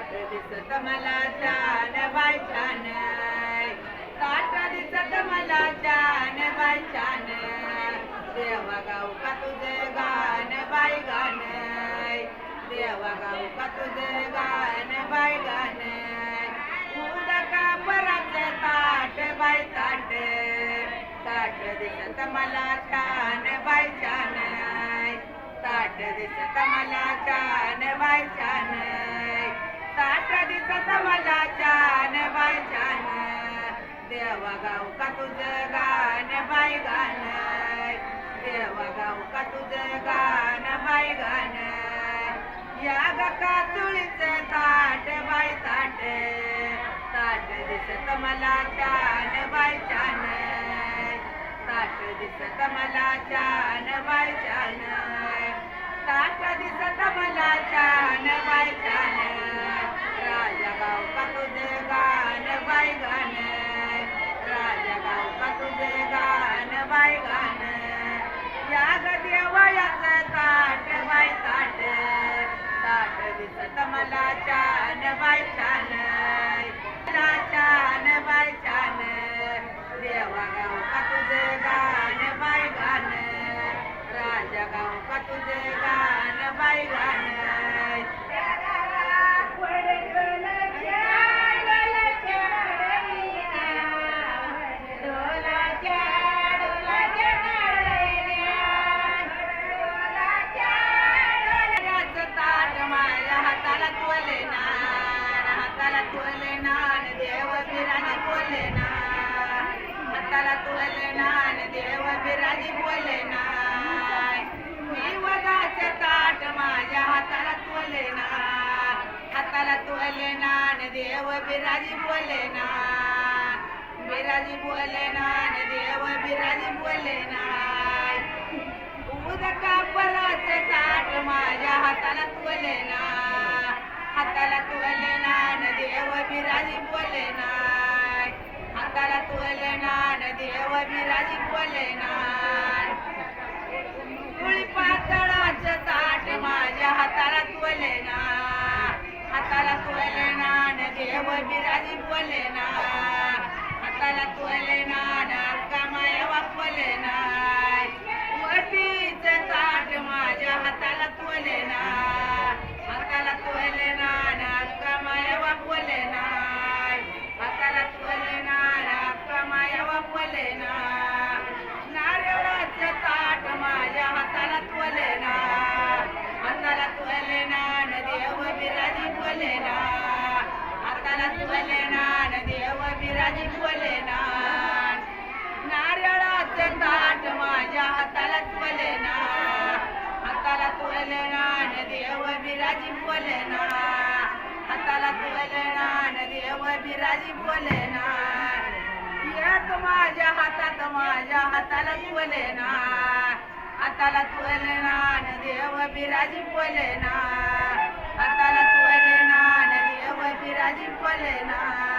ताट दिसत मला छान बाय छान. ताट दिसत मला छान बाय छान. देवा गाऊ का तुझं गाण बाय गाण? देवा गाऊ का तुझं गाण बाय गाण? उदका पराचं ताट बाय ताट? ताट दिसत मला छान बाय छान. ताट दिसत मला छान बाय छान. देवा गाव का तुझं गाण बाय गाण. देवा गाव का तुझं गाण बाय गाण. या गका चुळीचं ताट बाय ताट. ताट दिसत मला छान बाय छान. ताट दिसत मला छान बाय छान. ताट दिसत मला छान बाय छान. या ग ताट बाय ताट. ताट दिसत मला छान बाय छान. छान बाय छान. देवा गाव का तुझे गाण बाय गाण. राजा गाव का तुझे गाण बाय गाण. बिराजी बोले ना हाताला तुले नान देव बिराजी बोले ना मी वदाचे ताट माझ्या हाताला तुले ना हाताला तुले नान देव बिराजी बोले ना बिराजी बोले नान देव बिराजी बोले ना उदका पराचे ताट माझ्या हाताला तुले ना हाताला तुले ना न देव बिराजी बोले ना हाताला तुले ना न ना कुळी पातळाचं ताट माझ्या हाताला तुले ना हाताला तुले ना न देव बिराजी ना हाताला तुले ना न कमाया बिराजी बोले ना हाताला तुले देव बिराजी बोले ना येत माझ्या हातात माझ्या हाताला तुले ना हाताला तुले ना न देव बिराजी बोले ना हाताला तुले ना न देव बिराजी बोले ना